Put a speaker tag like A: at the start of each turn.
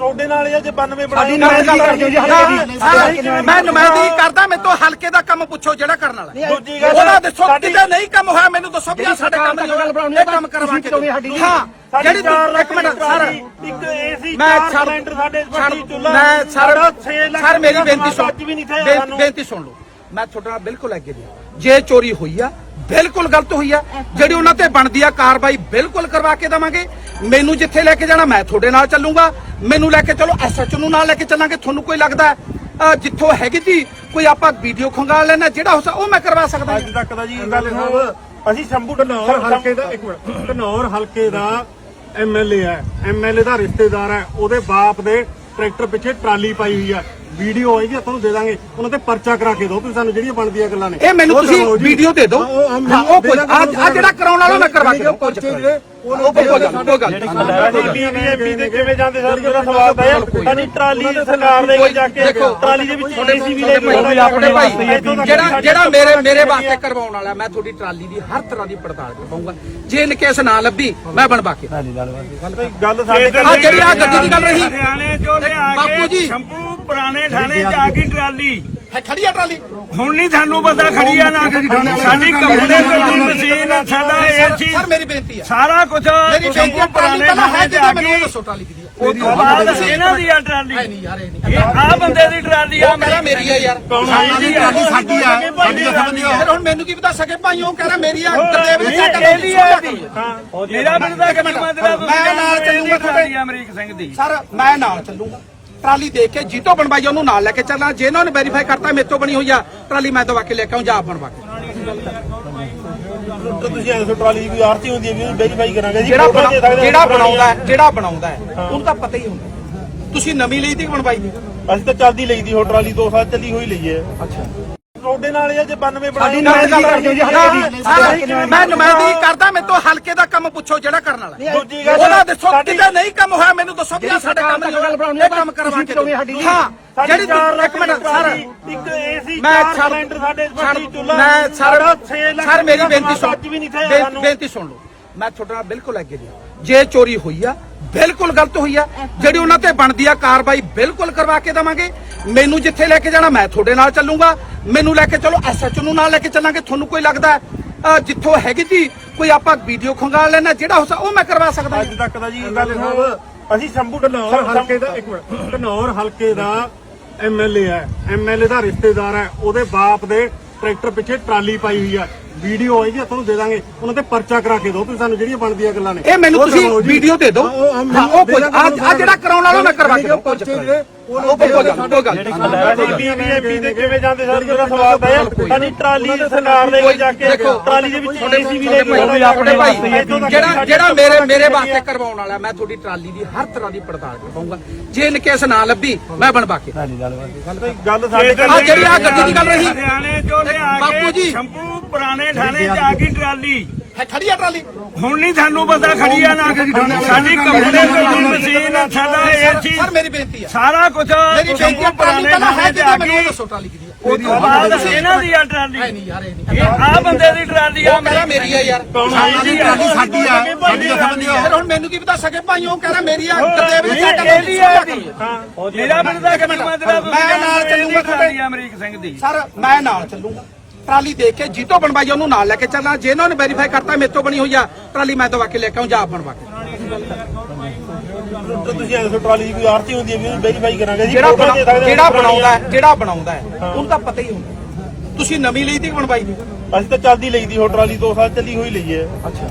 A: ਤੁਹਾਡੇ ਨਾਲ ਇਹ ਜੇ 92
B: ਸਾਡੀ
A: ਬਣਾਏ
B: ਨੁਮਾਇੰਦਗੀ ਕਰਦੇ ਹੋ ਜੀ ਹਲਕੇ ਦੀ
C: ਸਰ, ਮੈਂ ਨੁਮਾਇੰਦਗੀ ਕਰਦਾ ਮੇਰੇ ਤੋਂ ਹਲਕੇ ਦਾ ਕੰਮ ਪੁੱਛੋ ਜਿਹੜਾ ਕਰਨ ਵਾਲਾ। ਹੈ।
A: ਦੂਜੀ ਗੱਲ
C: ਉਹਦਾ ਦੱਸੋ
A: ਸਾਡੀ-
C: ਕਿਤੇ ਨਹੀਂ ਕੰਮ ਹੋਇਆ ਮੈਨੂੰ ਦੱਸੋ ਵੀ ਆਹ ਸਾਡੇ ਕੰਮ ਨਹੀਂ
B: ਗੱਲ ਬਣਾਉਣੀ
C: ਹੋਇਆ ਇਹ ਕੰਮ ਕਰਵਾ ਕੇ
B: ਤੁਸੀਂ ਸਾਡੀ-
C: ਹਾਂ
A: ਸਾਡੀ
C: ਜਿਹੜੀ
A: ਚਾਰ
C: ਤੂੰ- ਇੱਕ
A: ਲੱਖ
C: ਮਿੰਟ ਸਰ।
A: ਇੱਕ ਏਸੀ
C: ਮੈਂ
A: ਚਾਰ
C: ਛੱਡ-
A: ਸਿਲੰਡਰ ਸਾਡੇ
C: ਛੱਡ-
A: ਪੱਟੀ ਚੁੱਲਾ
C: ਮੈਂ ਸਰ
A: ਸਾਡਾ ਛੇ ਲੱਖ
C: ਸਰ ਮੇਰੀ
A: ਰੁਪਇਆ
C: ਬੇਨਤੀ ਸੁਣ।
A: ਅੱਜ ਵੀ ਨਹੀਂ ਥੇ
C: ਬੇ-
A: ਸਾਨੂੰ।
C: ਬੇਨਤੀ ਸੁਣ ਲਓ। ਮੈਂ ਤੁਹਾਡੇ ਨਾਲ ਬਿਲਕੁਲ ਅੱਗੇ ਦੀ ਜੇ ਚੋਰੀ ਹੋਈ ਆ ਬਿਲਕੁਲ ਗਲਤ ਹੋਈ ਆ। ਜਿਹੜੀ ਉਹਨਾਂ ਤੇ ਬਣਦੀ ਆ ਕਾਰਵਾਈ ਬਿਲਕੁਲ ਕਰਵਾ ਕੇ ਦਵਾਂਗੇ। ਮੈਨੂੰ ਜਿੱਥੇ ਲੈ ਕੇ ਜਾਣਾ ਮੈਂ ਤੁਹਾਡੇ ਨਾਲ ਚੱਲੂੰਗਾ। ਮੈਨੂੰ ਲੈ ਕੇ ਚਲੋ ਐਸਐਚਓ ਨੂੰ ਨਾਲ ਲੈ ਕੇ ਚੱਲਾਂਗੇ। ਤੁਹਾਨੂੰ ਕੋਈ ਲੱਗਦਾ ਜਿੱਥੋਂ ਹੈਗੀ ਸੀ ਕੋਈ ਆਪਾਂ ਵੀਡੀਓ ਖੰਗਾਲ ਲੈਣਾ ਜਿਹੜਾ ਹੋ ਸਕਦਾ ਉਹ ਮੈਂ ਕਰਵਾ ਸਕਦਾ
A: ਅੱਜ ਤੱਕ ਦਾ ਜੀ ਗੱਲ ਸਾਹਿਬ ਅਸੀਂ ਸ਼ੰਭੂ ਢਨੌਰ ਹਲਕੇ ਦਾ ਇੱਕ ਮਿੰਟ। ਢਨੌਰ ਹਲਕੇ ਦਾ ਐਮਐਲਏ ਹੈ। ਐਮਐਲਏ ਦਾ ਰਿਸ਼ਤੇਦਾਰ ਹੈ। ਉਹਦੇ ਬਾਪ ਦੇ ਟਰੈਕਟਰ ਪਿੱਛੇ ਟਰਾਲੀ ਪਾਈ ਹੋਈ ਹੈ ਵੀਡੀਓ ਆਏਗੀ ਤੁਹਾਨੂੰ ਦੇ ਦਾਂਗੇ। ਉਹਨਾਂ ਤੇ ਪਰਚਾ ਕਰਾ ਕੇ ਦਿਓ ਤੁਸੀਂ ਸਾਨੂੰ ਜਿਹੜੀਆਂ ਬਣਦੀਆਂ ਗੱਲਾਂ ਨੇ।
C: ਇਹ ਮੈਨੂੰ
A: ਉਹ
C: ਤੁਸੀਂ
A: ਜੀ।
C: ਵੀਡੀਓ ਦੇ ਦਿਓ।
A: ਉਹ- ਉਹ
C: ਹਾਂ ਉਹ ਕੋਈ
A: ਦੇ ਦਾਂਗੇ
C: ਆ ਆ ਜਿਹੜਾ ਕਰਾਉਣ ਵਾਲਾ ਮੈਂ ਕਰਵਾ ਕੇ ਚੱਕਰ ਨਹੀਂ।
A: ਉਹ
C: ਉਹ ਕੋਈ ਗੱਲ ਕੋਈ ਗੱਲ
A: ਬੀਬੀਐਮਪੀ ਦੇ ਕਿਵੇਂ ਜਾਂਦੇ ਸਰ ਮੇਰਾ ਸਵਾਲ ਤਾਂ ਹੈ ਸਾਡੀ ਟਰਾਲੀ ਸਰਕਾਰ ਦੇ ਵਿੱਚ ਜਾ ਕੇ
C: ਦੇਖੋ,
A: ਟਰਾਲੀ ਦੇ ਵਿੱਚ ਵੀ ਲੈ ਕੇ
C: ਭਾਈ, ਆਪਣੇ ਭਾਈ ਜਿਹੜਾ ਜਿਹੜਾ ਮੇਰੇ ਮੇਰੇ ਵਾਸਤੇ ਕਰਵਾਉਣ ਵਾਲਾ ਮੈਂ ਤੁਹਾਡੀ ਟਰਾਲੀ ਦੀ ਹਰ ਤਰ੍ਹਾਂ ਦੀ ਪੜਤਾਲ ਕਰਵਾਉਂਗਾ। ਜੇ ਇਨਕੇਸ ਨਾ ਲੱਭੀ ਮੈਂ ਬਣਵਾ ਕੇ।
A: ਗੱਲ ਸਾਡੇ
C: ਆ ਜਿਹੜੀ ਆ ਗੱਡੀ ਦੀ ਗੱਲ ਰਹੀ।
D: ਹਰਿਆਣੇ ਚੋਂ ਲਿਆ
C: ਬਾਪੂ ਜੀ।
D: ਕੇ ਸ਼ੰਭੂ ਪੁਰਾਣੇ ਥਾਣੇ ਚ ਆ। ਗਈ ਟਰਾਲੀ।
C: ਹੈ ਖੜੀ ਆ ਟਰਾਲੀ?
D: ਹੁਣ ਨਹੀਂ ਸਾਨੂੰ ਪਤਾ ਖੜੀ ਆ ਨਾ ਸਾਡੀ ਕੰਪਨੀ ਦੀ ਮਸ਼ੀਨ ਸਾਡਾ ਏਸੀ
C: ਸਰ ਮੇਰੀ ਬੇਨਤੀ ਹੈ
D: ਸਾਰਾ ਕੁਝ
C: ਮੇਰੀ ਬੇਨਤੀ
D: ਪੁਰਾਣੇ
C: ਪਹਿਲਾਂ ਹੈ
D: ਥਾਣੇ ਆ
C: ਮੈਨੂੰ ਇਹ
D: ਗਈ
C: ਦੱਸੋ ਟਰਾਲੀ ਕਿਹਦੀ ਹੈ
D: ਉਸ ਤੋਂ ਬਾਅਦ ਇਹਨਾਂ ਦੀ ਆ ਟਰਾਲੀ।
C: ਹੈ ਨਹੀਂ ਯਾਰ ਇਹ ਨਹੀਂ।
D: ਇਹ ਆ ਬੰਦੇ ਦੀ ਟਰਾਲੀ ਆ
C: ਉਹ ਕਹਿੰਦਾ ਮੇਰੀ ਆ ਯਾਰ।
D: ਸਾਡੀ
A: ਟਰਾਲੀ ਸਾਡੀ ਆ। ਸਾਡੀ ਦਾ ਸਮਝੀ
C: ਫਿਰ ਹੁਣ ਮੈਨੂੰ ਕੀ ਪਤਾ ਸਕੇ ਭਾਈ ਉਹ ਕਹਿੰਦਾ ਮੇਰੀ ਆ ਗੁਰਦੇਵ ਨੇ ਸਾਡਾ
D: ਇਹ ਵੀ ਹੈ ਮੇਰਾ ਬੰਦਾ ਕਿ
C: ਮੈਂ ਨਾਲ ਚੱਲੂਗਾ ਤੁਹਾਡੇ।
D: ਅਮਰੀਕ ਸਿੰਘ ਦੀ।
C: ਸਰ ਮੈਂ ਨਾਲ ਚੱਲੂਗਾ। ਟਰਾਲੀ ਦੇਖ ਕੇ ਜੀਤੋ ਬਣਵਾਈ ਉਹਨੂੰ ਨਾਲ ਲੈ ਕੇ ਚੱਲਣਾ। ਜੇ ਇਹਨਾਂ ਨੇ ਵੈਰੀਫਾਈ ਕਰਤਾ ਮੇਰੇ ਤੋਂ ਬਣੀ ਹੋਈ ਆ ਟਰਾਲੀ ਮੈਂ ਦਵਾ ਕੇ ਲੈ ਕੇ ਆਉਂ ਜਾ ਆਪ ਬਣਵਾ ਕੇ।
A: ਤੁਸੀਂ ਐਸੋ ਟਰਾਲੀ ਕੋਈ ਆਰਤੀ ਹੁੰਦੀ ਹੈ ਵੀ ਵੈਰੀਫਾਈ ਕਰਾਂਗੇ ਜੀ
C: ਜਿਹੜਾ ਬਣਾਉਂਦਾ ਹੈ ਜਿਹੜਾ ਬਣਾਉਂਦਾ ਹੈ ਉਹਨੂੰ ਤਾਂ ਪਤਾ ਹੀ ਹੁੰਦਾ ਤੁਸੀਂ ਨਵੀਂ ਲਈ ਬਣਵਾਈ ਦੀ?
A: ਅਸੀਂ ਤਾਂ ਚੱਲਦੀ ਲਈ ਦੀ ਹੋ ਟਰਾਲੀ ਦੋ ਸਾਲ ਚੱਲੀ ਹੋਈ ਲਈ ਹੈ। ਅੱਛਾ। ਤੁਹਾਡੇ ਨਾਲ ਇਹ ਜੇ 92 ਬਣਾਏ
B: ਸਾਡੀ ਨੁਮਾਇੰਦਗੀ ਕਰਦੇ ਹੋ ਜੀ ਹਲਕੇ ਦੀ
C: ਮੈਂ ਨੁਮਾਇੰਦਗੀ ਕਰਦਾ ਮੇਰੇ ਤੋਂ ਹਲਕੇ ਦਾ ਕੰਮ ਪੁੱਛੋ ਜਿਹੜਾ ਕਰਨ ਵਾਲਾ।
A: ਦੂਜੀ ਗੱਲ
C: ਉਹਦਾ ਦੱਸੋ ਕਿਤੇ ਨਹੀਂ ਕੰਮ ਹੋਇਆ ਮੈਨੂੰ ਦੱਸੋ ਵੀ ਸਾਡੇ ਕੰਮ ਨਹੀਂ
B: ਗੱਲ ਬਣਾਉਣੀ
C: ਹੋਇਆ ਇਹ ਕੰਮ ਕਰਵਾ ਕੇ ਹਾਂ ਜਿਹੜੀ ਇੱਕ ਮਿੰਟ ਸਰ।
A: ਇੱਕ ਏਸੀ
C: ਮੈਂ
A: ਸਿਲੰਡਰ ਸਾਡੇ ਪੱਟੀ ਚੁੱਲਾ
C: ਮੈਂ ਸਰ ਸਰ ਮੇਰੀ ਬੇਨਤੀ ਸੁਣ। ਬੇਨਤੀ ਸੁਣ ਲਓ। ਮੈਂ ਤੁਹਾਡੇ ਨਾਲ ਬਿਲਕੁਲ ਅੱਗੇ ਜੇ ਚੋਰੀ ਹੋਈ ਆ ਬਿਲਕੁਲ ਗਲਤ ਹੋਈ ਆ। ਜਿਹੜੀ ਉਹਨਾਂ ਤੇ ਬਣਦੀ ਆ ਕਾਰਵਾਈ ਬਿਲਕੁਲ ਕਰਵਾ ਕੇ ਦਵਾਂਗੇ। ਮੈਨੂੰ ਜਿੱਥੇ ਲੈ ਕੇ ਜਾਣਾ ਮੈਂ ਤੁਹਾਡੇ ਨਾਲ ਚੱਲੂੰਗਾ। ਮੈਨੂੰ ਲੈ ਕੇ ਚਲੋ ਐਸਐਚਓ ਨੂੰ ਨਾਲ ਲੈ ਕੇ ਚੱਲਾਂਗੇ। ਤੁਹਾਨੂੰ ਕੋਈ ਲੱਗਦਾ ਜਿੱਥੋਂ ਹੈਗੀ ਸੀ ਕੋਈ ਆਪਾਂ ਵੀਡੀਓ ਖੰਗਾਲ ਲੈਣਾ ਜਿਹੜਾ ਹੋ ਸਕਦਾ ਉਹ ਮੈਂ ਕਰਵਾ ਸਕਦਾ
A: ਅੱਜ ਤੱਕ ਦਾ ਜੀ ਗੱਲ ਸਾਹਿਬ ਅਸੀਂ ਸ਼ੰਭੂ ਢਨੌਰ ਹਲਕੇ ਦਾ ਇੱਕ ਮਿੰਟ ਢਨੌਰ ਹਲਕੇ ਦਾ ਐਮਐਲਏ ਹੈ। ਐਮਐਲਏ ਦਾ ਰਿਸ਼ਤੇਦਾਰ ਹੈ। ਉਹਦੇ ਬਾਪ ਦੇ ਟਰੈਕਟਰ ਪਿੱਛੇ ਟਰਾਲੀ ਪਾਈ ਹੋਈ ਹੈ ਵੀਡੀਓ ਆਏਗੀ ਤੁਹਾਨੂੰ ਦੇ ਦਾਂਗੇ। ਉਹਨਾਂ ਤੇ ਪਰਚਾ ਕਰਾ ਕੇ ਦਿਓ ਤੁਸੀਂ ਸਾਨੂੰ ਜਿਹੜੀਆਂ ਬਣਦੀਆਂ ਗੱਲਾਂ ਨੇ।
C: ਇਹ ਮੈਨੂੰ ਤੁਸੀਂ। ਵੀਡੀਓ ਦੇ ਦਿਓ।
A: ਉਹ- ਦੇ
C: ਆ ਜਿਹੜਾ ਕਰਾਉਣ ਵਾਲਾ ਮੈਂ ਕਰਵਾ ਕੇ ਦਊਂ, ਕੋਈ ਚੱਕਰ ਨਹੀਂ। ਉਹ ਕੋਈ ਗੱਲ ਕੋਈ ਗੱਲ
A: ਬੀਬੀਐਮਪੀ ਦੇ ਕਿਵੇਂ ਜਾਂਦੇ ਸਰ ਮੇਰਾ ਸਵਾਲ ਤਾਂ ਹੈ ਸਾਡੀ ਟਰਾਲੀ ਸਰਕਾਰ ਦੇ ਵਿੱਚ ਜਾ ਕੇ
C: ਦੇਖੋ,
A: ਟਰਾਲੀ ਦੇ ਵਿੱਚ ਏਸੀ ਵੀ ਲੈ ਕੇ
C: ਭਾਈ, ਆਪਣੇ ਭਾਈ। ਜਿਹੜਾ ਜਿਹੜਾ ਮੇਰੇ ਮੇਰੇ ਵਾਸਤੇ ਕਰਵਾਉਣ ਵਾਲਾ ਮੈਂ ਤੁਹਾਡੀ ਟਰਾਲੀ ਦੀ ਹਰ ਤਰ੍ਹਾਂ ਦੀ ਪੜਤਾਲ ਕਰਵਾਉਂਗਾ। ਜੇ ਇਨਕੇਸ ਨਾ ਲੱਭੀ ਮੈਂ ਬਣਵਾ ਕੇ
A: ਗੱਲ ਸਾਡੇ
C: ਆ ਜਿਹੜੀ ਆ ਗੱਡੀ ਦੀ ਗੱਲ ਰਹੀ
D: ਹਰਿਆਣੇ ਚੋਂ ਲਿਆ
C: ਬਾਪੂ ਜੀ।
D: ਪੁਰਾਣੇ ਥਾਣੇ ਚ ਆ ਗਈ ਟਰਾਲੀ।
C: ਹੈ ਖੜੀ ਆ ਟਰਾਲੀ।
D: ਹੁਣ ਨਹੀਂ ਸਾਨੂੰ ਪਤਾ ਖੜੀ ਆ ਨਾ ਸਾਡੀ ਕੰਪਨੀ ਦੀ ਮਸ਼ੀਨ ਸਾਡਾ ਏਸੀ
C: ਸਰ ਮੇਰੀ ਬੇਨਤੀ ਹੈ
D: ਸਾਰਾ ਕੁਝ
C: ਮੇਰੀ ਬੇਨਤੀ ਹੈ ਟਰਾਲੀ ਪਹਿਲਾਂ ਹੈ ਕਿਤੇ ਮੈਨੂੰ ਉਹ ਦੱਸੋ ਟਰਾਲੀ ਕਿਹਦੀ ਹੈ
D: ਉਸ ਤੋਂ ਬਾਅਦ ਇਹਨਾਂ ਦੀ ਆ ਟਰਾਲੀ।
C: ਹੈ ਨਹੀਂ ਯਾਰ ਇਹ ਨਹੀਂ
D: ਇਹ ਆ ਬੰਦੇ ਦੀ ਟਰਾਲੀ ਆ
C: ਉਹ ਕਹਿੰਦਾ ਮੇਰੀ ਆ ਯਾਰ।
D: ਸਾਡੀ ਟਰਾਲੀ
A: ਸਾਡੀ ਆ। ਸਾਡੀ ਦਾ ਸਮਝੀ
C: ਫਿਰ ਹੁਣ ਮੈਨੂੰ ਕੀ ਪਤਾ ਸਕੇ ਭਾਈ ਉਹ ਕਹਿੰਦਾ ਮੇਰੀ ਆ ਗੁਰਦੇਵ ਨੇ ਸਾਡਾ
D: ਇਹ ਵੀ ਹੈ। ਮੇਰਾ ਬੰਦਾ ਕਿ ਮਤਲਬ
C: ਮੈਂ ਨਾਲ ਚੱਲੂਗਾ ਤੁਹਾਡੇ।
D: ਅਮਰੀਕ ਸਿੰਘ ਦੀ।
C: ਸਰ ਮੈਂ ਨਾਲ ਚੱਲੂਗਾ। ਟਰਾਲੀ ਦੇਖ ਕੇ ਜੀਤੋ ਬਣਵਾਈ ਉਹਨੂੰ ਨਾਲ ਲੈ ਕੇ ਚੱਲਣਾ। ਜੇ ਇਹਨਾਂ ਨੇ ਵੈਰੀਫਾਈ ਕਰਤਾ ਮੇਰੇ ਤੋਂ ਬਣੀ ਹੋਈ ਆ ਟਰਾਲੀ ਮੈਂ ਦਵਾ ਕੇ ਲੈ ਕੇ ਆਉਂ ਜਾ ਆਪ ਬਣਵਾ ਕੇ।
A: ਤੁਸੀਂ ਐਸੋ ਟਰਾਲੀ ਦੀ ਕੋਈ ਆਰਤੀ ਹੁੰਦੀ ਹੈ ਵੀ ਵੈਰੀਫਾਈ ਕਰਾਂਗੇ ਜੀ
C: ਜਿਹੜਾ
A: ਫੋਟੋ ਦੇ
C: ਬਣਾ-
A: ਸਕਦੇ ਹਾਂ
C: ਜਿਹੜਾ
A: ਪੁਰਾਣੀ
C: ਬਣਾਉਂਦਾ ਹੈ ਜਿਹੜਾ ਬਣਾਉਂਦਾ ਹੈ ਉਹਨੂੰ ਤਾਂ ਪਤਾ ਹੀ ਹੁੰਦਾ ਤੁਸੀਂ ਨਵੀਂ ਲਈ ਤੀ ਬਣਵਾਈ ਦੀ
A: ਅਸੀਂ ਤਾਂ ਚੱਲਦੀ ਲਈ ਦੀ ਹੋ ਟਰਾਲੀ ਦੋ ਸਾਲ ਚੱਲੀ ਹੋਈ ਲਈ ਹੈ।
C: ਅੱਛਾ।